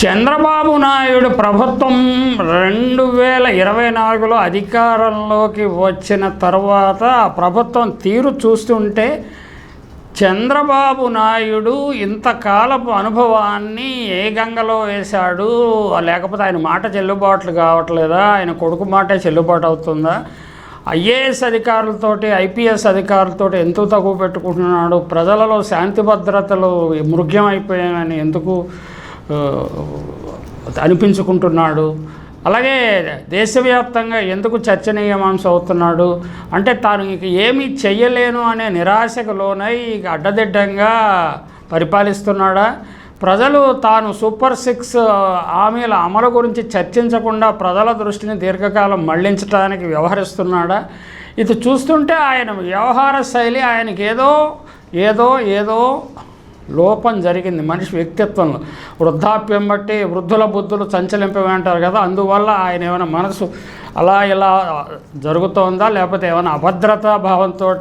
చంద్రబాబు నాయుడు ప్రభుత్వం రెండు వేల ఇరవై నాలుగులో అధికారంలోకి వచ్చిన తర్వాత ఆ ప్రభుత్వం తీరు చూస్తుంటే చంద్రబాబు నాయుడు ఇంతకాలపు అనుభవాన్ని ఏ గంగలో వేశాడు? లేకపోతే ఆయన మాట చెల్లుబాట్లు కావట్లేదా? ఆయన కొడుకు మాటే చెల్లుబాటు అవుతుందా? ఐఏఎస్ అధికారులతోటి ఐపీఎస్ అధికారులతోటి ఎందుకు తక్కువ పెట్టుకుంటున్నాడు. ప్రజలలో శాంతి భద్రతలు మృగ్యమైపోయాయని ఎందుకు అనిపించుకుంటున్నాడు. అలాగే దేశవ్యాప్తంగా ఎందుకు చర్చనీయమాంస అవుతున్నాడు? అంటే తాను ఇక ఏమీ చెయ్యలేను అనే నిరాశకు లోనై ఇక అడ్డదిడ్డంగా పరిపాలిస్తున్నాడా? ప్రజలు తాను సూపర్ సిక్స్ హామీల అమలు గురించి చర్చించకుండా ప్రజల దృష్టిని దీర్ఘకాలం మళ్ళించడానికి వ్యవహరిస్తున్నాడా? ఇది చూస్తుంటే ఆయన వ్యవహార శైలి ఆయనకి ఏదో ఏదో ఏదో లోపం జరిగింది మనిషి వ్యక్తిత్వంలో. వృద్ధాప్యం బట్టి వృద్ధుల బుద్ధులు చంచలింపమంటారు కదా అందువల్ల ఆయన ఏమైనా మనసు అలా ఇలా జరుగుతోందా? లేకపోతే ఏమైనా అభద్రతా భావంతో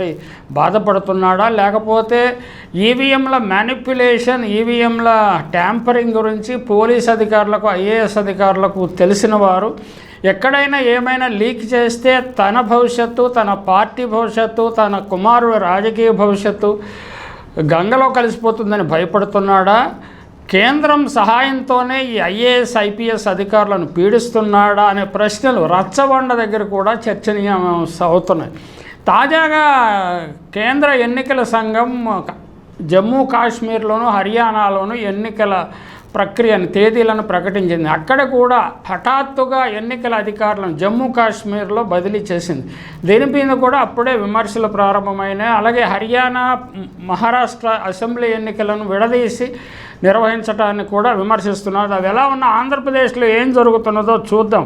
బాధపడుతున్నాడా? లేకపోతే ఈవీఎంల మ్యానిపులేషన్ ఈవీఎంల ట్యాంపరింగ్ గురించి పోలీస్ అధికారులకు ఐఏఎస్ అధికారులకు తెలిసిన వారు ఎక్కడైనా ఏమైనా లీక్ చేస్తే తన భవిష్యత్తు తన పార్టీ భవిష్యత్తు తన కుమారుడు రాజకీయ భవిష్యత్తు గంగలో కలిసిపోతుందని భయపడుతున్నాడా? కేంద్రం సహాయంతోనే ఈ ఐఏఎస్ ఐపీఎస్ అధికారులను పీడిస్తున్నాడా అనే ప్రశ్నలు రచ్చబండ దగ్గర కూడా చర్చనీయం అవుతున్నాయి తాజాగా కేంద్ర ఎన్నికల సంఘం జమ్మూ కాశ్మీర్లోను హర్యానాలోను ఎన్నికల ప్రక్రియను తేదీలను ప్రకటించింది. అక్కడ కూడా హఠాత్తుగా ఎన్నికల అధికారులను జమ్మూ కాశ్మీర్లో బదిలీ చేసింది. దీని మీద కూడా అప్పుడే విమర్శలు ప్రారంభమైనాయి. అలాగే హర్యానా మహారాష్ట్ర అసెంబ్లీ ఎన్నికలను విడదీసి నిర్వహించడాన్ని కూడా విమర్శిస్తున్నారు. అది ఎలా ఉన్న ఆంధ్రప్రదేశ్లో ఏం జరుగుతున్నదో చూద్దాం.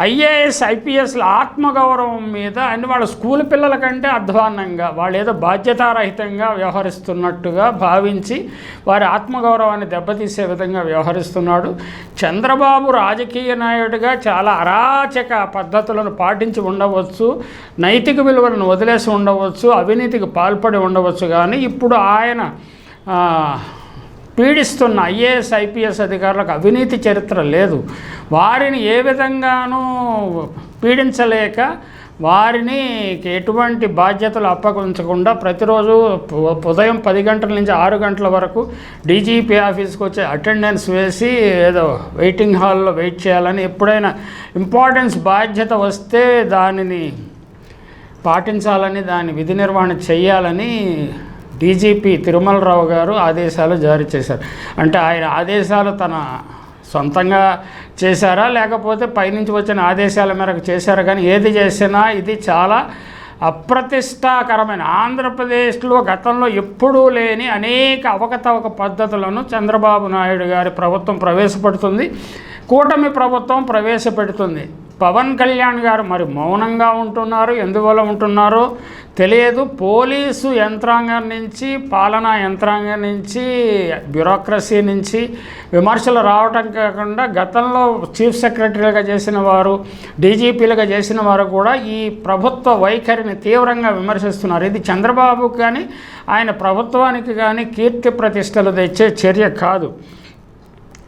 ఐఏఎస్ ఐపీఎస్ల ఆత్మగౌరవం మీద అండ్ వాళ్ళ స్కూల్ పిల్లల కంటే అధ్వాన్నంగా వాళ్ళు ఏదో బాధ్యతారహితంగా వ్యవహరిస్తున్నట్టుగా భావించి వారి ఆత్మగౌరవాన్ని దెబ్బతీసే విధంగా వ్యవహరిస్తున్నాడు. చంద్రబాబు రాజకీయ నాయుడుగా చాలా అరాచక పద్ధతులను పాటించి ఉండవచ్చు నైతిక విలువలను వదిలేసి ఉండవచ్చు అవినీతికి పాల్పడి ఉండవచ్చు కానీ ఇప్పుడు ఆయన పీడిస్తున్న ఐఏఎస్ ఐపీఎస్ అధికారులకు అవినీతి చరిత్ర లేదు. వారిని ఏ విధంగానూ పీడించలేక వారిని ఎటువంటి బాధ్యతలు అప్పగించకుండా ప్రతిరోజు ఉదయం పది గంటల నుంచి ఆరు గంటల వరకు డీజీపీ ఆఫీస్కి వచ్చే అటెండెన్స్ వేసి ఏదో వెయిటింగ్ హాల్లో వెయిట్ చేయాలని ఎప్పుడైనా ఇంపార్టెన్స్ బాధ్యత వస్తే దానిని పాటించాలని దాని విధి నిర్వహణ చేయాలని డీజీపీ తిరుమలరావు గారు ఆదేశాలు జారీ చేశారు. అంటే ఆయన ఆదేశాలు తన సొంతంగా చేశారా? లేకపోతే పైనుంచి వచ్చిన ఆదేశాల మేరకు చేశారా? కానీ ఏది చేసినా ఇది చాలా అప్రతిష్టాకరమైన ఆంధ్రప్రదేశ్లో గతంలో ఎప్పుడూ లేని అనేక అవకతవక పద్ధతులను చంద్రబాబు నాయుడు గారి ప్రభుత్వం ప్రవేశపెడుతుంది. కూటమి ప్రభుత్వం ప్రవేశపెడుతుంది. పవన్ కళ్యాణ్ గారు మరి మౌనంగా ఉంటున్నారు ఎందువల్ల ఉంటున్నారో? తెలియదు. పోలీసు యంత్రాంగం నుంచి పాలనా యంత్రాంగం నుంచి బ్యూరోక్రసీ నుంచి విమర్శలు రావటం కాకుండా గతంలో చీఫ్ సెక్రటరీలుగా చేసిన వారు డీజీపీలుగా చేసిన వారు కూడా ఈ ప్రభుత్వ వైఖరిని తీవ్రంగా విమర్శిస్తున్నారు. ఇది చంద్రబాబుకు కానీ ఆయన ప్రభుత్వానికి కానీ కీర్తి ప్రతిష్టలు తెచ్చే చర్య కాదు.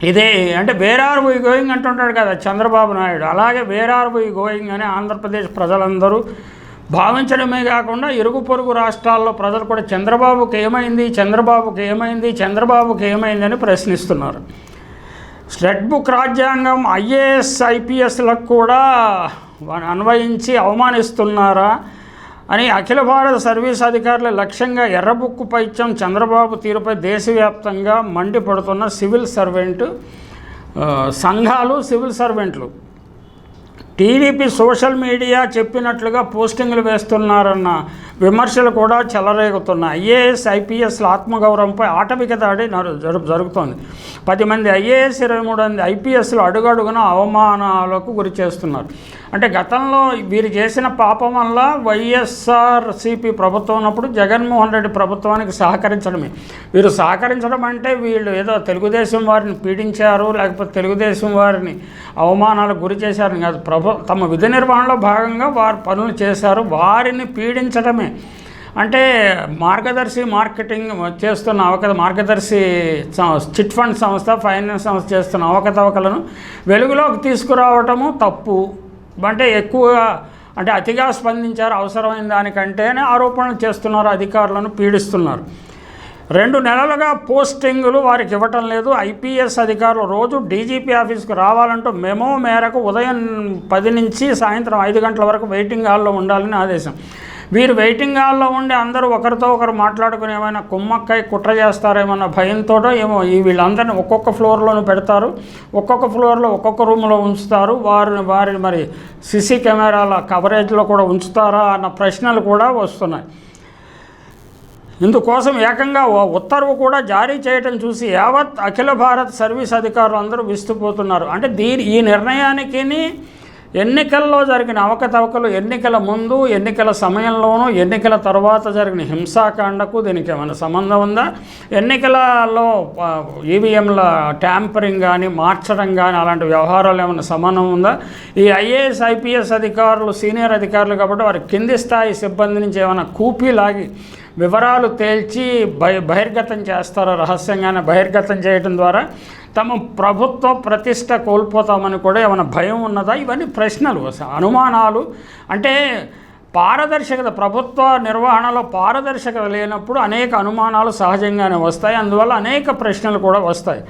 ఇదే అంటే వేరార్ ఆర్ గోయింగ్ అంటుంటాడు కదా చంద్రబాబు నాయుడు. అలాగే వేరార్ ఆర్ గోయింగ్ అని ఆంధ్రప్రదేశ్ ప్రజలందరూ భావించడమే కాకుండా ఇరుగు పొరుగు రాష్ట్రాల్లో ప్రజలు కూడా చంద్రబాబుకి ఏమైంది చంద్రబాబుకి ఏమైంది చంద్రబాబుకి ఏమైంది అని ప్రశ్నిస్తున్నారు. స్టెట్ బుక్ రాజ్యాంగం ఐఏఎస్ ఐపీఎస్లకు కూడా అన్వయించి అవమానిస్తున్నారా? అని అఖిల భారత సర్వీస్ అధికారుల లక్ష్యంగా ఎర్రబుక్కు పైత్యం చంద్రబాబు తీరుపై దేశవ్యాప్తంగా మండిపడుతున్న సివిల్ సర్వెంట్ సంఘాలు సివిల్ సర్వెంట్లు. టీడీపీ సోషల్ మీడియా చెప్పినట్లుగా పోస్టింగ్లు వేస్తున్నారన్న విమర్శలు కూడా చెలరేగుతున్నాయి. ఐఏఎస్ ఐపీఎస్ల ఆత్మగౌరవంపై ఆటవిక దాడి జరుగుతోంది. పది మంది ఐఏఎస్ ఇరవై మూడు మంది ఐపీఎస్లు అడుగడుగున అవమానాలకు గురి చేస్తున్నారు. అంటే గతంలో వీరు చేసిన పాపం వల్ల వైఎస్ఆర్సీపీ ప్రభుత్వం ఉన్నప్పుడు జగన్మోహన్ రెడ్డి ప్రభుత్వానికి సహకరించడమే. వీరు సహకరించడం అంటే వీళ్ళు ఏదో తెలుగుదేశం వారిని పీడించారు లేకపోతే తెలుగుదేశం వారిని అవమానాలకు గురి చేశారని కాదు. ప్రభు తమ విధి నిర్వహణలో భాగంగా వారు పనులు చేశారు. వారిని పీడించడమే అంటే మార్గదర్శి మార్కెటింగ్ చేస్తున్న అవకత మార్గదర్శి చిట్ ఫండ్ సంస్థ ఫైనాన్స్ సంస్థ చేస్తున్న అవకతవకలను వెలుగులోకి తీసుకురావటము తప్పు. అంటే ఎక్కువగా అంటే అతిగా స్పందించారు. అవసరమైన దానికంటేనే ఆరోపణలు చేస్తున్నారు. అధికారులను పీడిస్తున్నారు. రెండు నెలలుగా పోస్టింగులు వారికి ఇవ్వటం లేదు. ఐపీఎస్ అధికారులు రోజు డీజీపీ ఆఫీస్కు రావాలంటూ మెమో మేరకు ఉదయం పది నుంచి సాయంత్రం ఐదు గంటల వరకు వెయిటింగ్ హాల్లో ఉండాలని ఆదేశం. వీరు వెయిటింగ్ హాల్లో ఉండి అందరూ ఒకరితో ఒకరు మాట్లాడుకుని ఏమైనా కుమ్మక్కై కుట్ర చేస్తారేమన్న భయంతో ఏమో ఈ వీళ్ళందరినీ ఒక్కొక్క ఫ్లోర్లోనూ పెడతారు. ఒక్కొక్క ఫ్లోర్లో ఒక్కొక్క రూమ్లో ఉంచుతారు. వారిని వారిని మరి సీసీ కెమెరాల కవరేజ్లో కూడా ఉంచుతారా అన్న ప్రశ్నలు కూడా వస్తున్నాయి. ఇందుకోసం ఏకంగా ఓ ఉత్తర్వు కూడా జారీ చేయటం చూసి యావత్ అఖిల భారత్ సర్వీస్ అధికారులు అందరూ విస్తుపోతున్నారు. అంటే దీని ఈ నిర్ణయానికి ఎన్నికల్లో జరిగిన అవకతవకలు ఎన్నికల ముందు ఎన్నికల సమయంలోనూ ఎన్నికల తర్వాత జరిగిన హింసాకాండకు దీనికి ఏమైనా సంబంధం ఉందా? ఎన్నికలలో ఈవీఎంల ట్యాంపరింగ్ కానీ మార్చడం కానీ అలాంటి వ్యవహారాలు ఏమైనా సంబంధం ఉందా? ఈ ఐఏఎస్ ఐపీఎస్ అధికారులు సీనియర్ అధికారులు కాబట్టి వారి కింది స్థాయి సిబ్బంది నుంచి ఏమైనా కూపీ లాగి వివరాలు తేల్చి బహి బహిర్గతం చేస్తారో రహస్యంగానే బహిర్గతం చేయడం ద్వారా తమ ప్రభుత్వ ప్రతిష్ట కోల్పోతామని కూడా ఏమైనా భయం ఉన్నదా? ఇవన్నీ ప్రశ్నలు అనుమానాలు. అంటే పారదర్శకత ప్రభుత్వ నిర్వహణలో పారదర్శకత లేనప్పుడు అనేక అనుమానాలు సహజంగానే వస్తాయి. అందువల్ల అనేక ప్రశ్నలు కూడా వస్తాయి.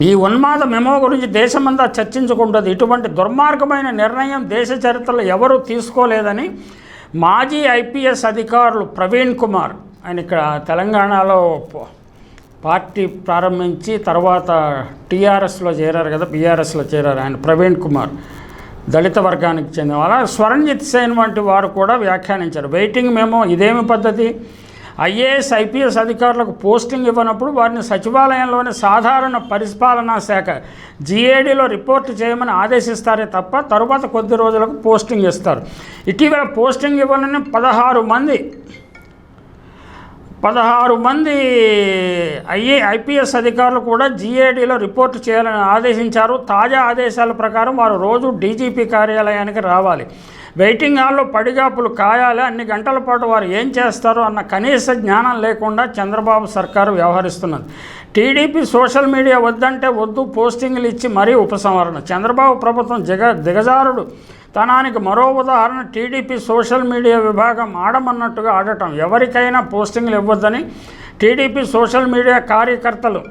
ఈ ఉన్మాద మెమో గురించి దేశమంతా చర్చించుకుంటుంది. ఇటువంటి దుర్మార్గమైన నిర్ణయం దేశ చరిత్రలో ఎవరూ తీసుకోలేదని మాజీ ఐపీఎస్ అధికారులు ప్రవీణ్ కుమార్ ఆయన ఇక్కడ తెలంగాణలో పార్టీ ప్రారంభించి తర్వాత టీఆర్ఎస్లో చేరారు కదా బీఆర్ఎస్లో చేరారు ఆయన ప్రవీణ్ కుమార్ దళిత వర్గానికి చెందిన. వాళ్ళ స్వరంజిత్ సేన్ వంటి వారు కూడా వ్యాఖ్యానించారు. వెయిటింగ్ మేము ఇదేమి పద్ధతి? ఐఏఎస్ ఐపీఎస్ అధికారులకు పోస్టింగ్ ఇవ్వనప్పుడు వారిని సచివాలయంలోని సాధారణ పరిపాలనా శాఖ జీఏడీలో రిపోర్ట్ చేయమని ఆదేశిస్తారే తప్ప తరువాత కొద్ది రోజులకు పోస్టింగ్ ఇస్తారు. ఇటీవల పోస్టింగ్ ఇవ్వనని పదహారు మంది పదహారు మంది ఐఏ ఐపీఎస్ అధికారులు కూడా జీఏడీలో రిపోర్ట్ చేయాలని ఆదేశించారు. తాజా ఆదేశాల ప్రకారం వారు రోజు డీజీపీ కార్యాలయానికి రావాలి. వెయిటింగ్ హాల్లో పడిగాపులు కాయాలి అన్ని గంటల పాటు వారు ఏం చేస్తారో అన్న కనీస జ్ఞానం లేకుండా చంద్రబాబు సర్కారు వ్యవహరిస్తున్నది. టీడీపీ సోషల్ మీడియా వద్దంటే వద్దు పోస్టింగ్లు ఇచ్చి మరీ ఉపసంహరణ. చంద్రబాబు ప్రభుత్వం జిగ దిగజారుడు. తనానికి మరో ఉదాహరణ టీడీపీ సోషల్ మీడియా విభాగం ఆడమన్నట్టుగా ఆడటం. ఎవరికైనా పోస్టింగ్లు ఇవ్వద్దని టీడీపీ సోషల్ మీడియా కార్యకర్తలు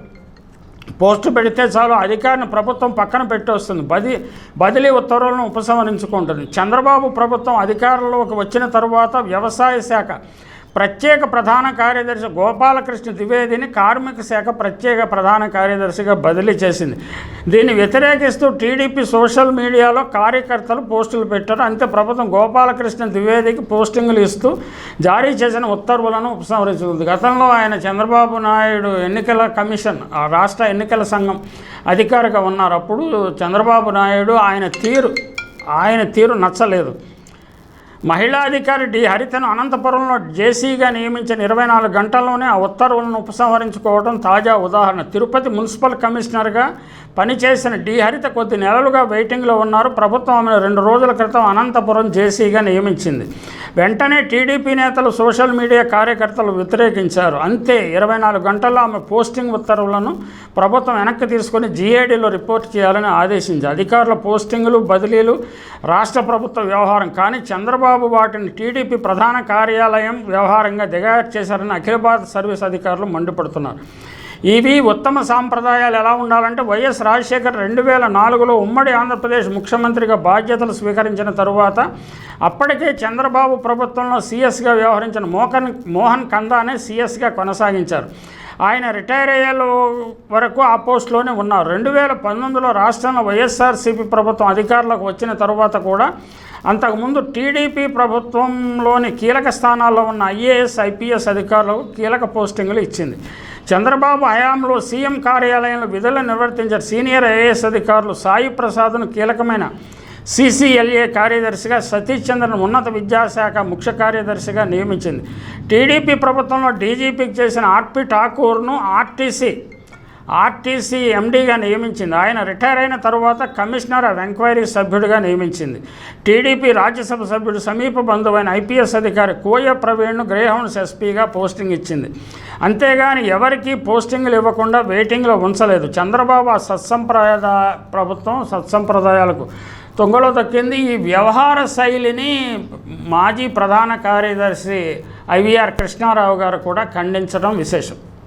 పోస్టు పెడితే చాలు అధికారిని ప్రభుత్వం పక్కన పెట్టొస్తుంది. బది బదిలీ ఉత్తర్వులను ఉపసంహరించుకుంటుంది. చంద్రబాబు ప్రభుత్వం అధికారంలోకి వచ్చిన తరువాత వ్యవసాయ శాఖ ప్రత్యేక ప్రధాన కార్యదర్శి గోపాలకృష్ణ ద్వివేదిని కార్మిక శాఖ ప్రత్యేక ప్రధాన కార్యదర్శిగా బదిలీ చేసింది. దీన్ని వ్యతిరేకిస్తూ టీడీపీ సోషల్ మీడియాలో కార్యకర్తలు పోస్టులు పెట్టారు. అంతే ప్రభుత్వం గోపాలకృష్ణ ద్వివేదికి పోస్టింగులు ఇస్తూ జారీ చేసిన ఉత్తర్వులను ఉపసంహరించుకుంది గతంలో ఆయన చంద్రబాబు నాయుడు ఎన్నికల కమిషన్ ఆ రాష్ట్ర ఎన్నికల సంఘం అధికారిగా ఉన్నారు. అప్పుడు చంద్రబాబు నాయుడు ఆయన తీరు ఆయన తీరు నచ్చలేదు. మహిళా అధికారి డి. హరితను అనంతపురంలో జేసీగా నియమించిన ఇరవై నాలుగు గంటల్లోనే ఆ ఉత్తర్వులను ఉపసంహరించుకోవడం తాజా ఉదాహరణ. తిరుపతి మున్సిపల్ కమిషనర్గా పనిచేసిన డి. హరిత కొద్ది నెలలుగా వెయిటింగ్లో ఉన్నారు. ప్రభుత్వం ఆమెను రెండు రోజుల క్రితం అనంతపురం జేసీగా నియమించింది. వెంటనే టీడీపీ నేతలు సోషల్ మీడియా కార్యకర్తలు వ్యతిరేకించారు. అంతే ఇరవై నాలుగు గంటల్లో ఆమె పోస్టింగ్ ఉత్తర్వులను ప్రభుత్వం వెనక్కి తీసుకొని జీఏడీలో రిపోర్ట్ చేయాలని ఆదేశించింది. అధికారుల పోస్టింగులు బదిలీలు రాష్ట్ర ప్రభుత్వ వ్యవహారం. కానీ చంద్రబాబు చంద్రబాబు వాటిని టీడీపీ ప్రధాన కార్యాలయం వ్యవహారంగా దిగారు చేశారని అఖిల భారత సర్వీస్ అధికారులు మండిపడుతున్నారు. ఇవి ఉత్తమ సాంప్రదాయాలు ఎలా ఉండాలంటే వైఎస్ రాజశేఖర్ రెండు వేల నాలుగులో ఉమ్మడి ఆంధ్రప్రదేశ్ ముఖ్యమంత్రిగా బాధ్యతలు స్వీకరించిన తరువాత అప్పటికే చంద్రబాబు ప్రభుత్వంలో సీఎస్గా వ్యవహరించిన మోహన్ మోహన్ కందానే సీఎస్గా కొనసాగించారు. ఆయన రిటైర్ అయ్యే వరకు ఆ పోస్టులోనే ఉన్నారు. రెండు వేల పంతొమ్మిదిలో రాష్ట్రంలో వైఎస్ఆర్సీపీ ప్రభుత్వం అధికారంలోకి వచ్చిన తరువాత కూడా అంతకుముందు టీడీపీ ప్రభుత్వంలోని కీలక స్థానాల్లో ఉన్న ఐఏఎస్ ఐపీఎస్ అధికారులకు కీలక పోస్టింగులు ఇచ్చింది. చంద్రబాబు హయాంలో సీఎం కార్యాలయంలో విధులు నిర్వర్తించారు సీనియర్ ఐఏఎస్ అధికారులు సాయి ప్రసాద్ను కీలకమైన సీసీఎల్ఏ కార్యదర్శిగా సతీష్ చంద్రన్ ఉన్నత విద్యాశాఖ ముఖ్య కార్యదర్శిగా నియమించింది. టీడీపీ ప్రభుత్వంలో డీజీపీకి చేసిన ఆర్పి ఠాకూర్ను ఆర్టీసీ ఆర్టీసీ ఎండీగా నియమించింది. ఆయన రిటైర్ అయిన తరువాత కమిషనర్ ఆఫ్ ఎంక్వైరీ సభ్యుడిగా నియమించింది. టీడీపీ రాజ్యసభ సభ్యుడు సమీప బంధువైన ఐపీఎస్ అధికారి కోయ ప్రవీణ్ను గ్రేహౌండ్స్ ఎస్పీగా పోస్టింగ్ ఇచ్చింది. అంతేగాని ఎవరికీ పోస్టింగ్లు ఇవ్వకుండా వెయిటింగ్లో ఉంచలేదు. చంద్రబాబు ఆ సత్సంప్రదాయ ప్రభుత్వం సత్సంప్రదాయాలకు తొంగలో దక్కింది ఈ వ్యవహార శైలిని మాజీ ప్రధాన కార్యదర్శి ఐవీఆర్ కృష్ణారావు గారు కూడా ఖండించడం విశేషం.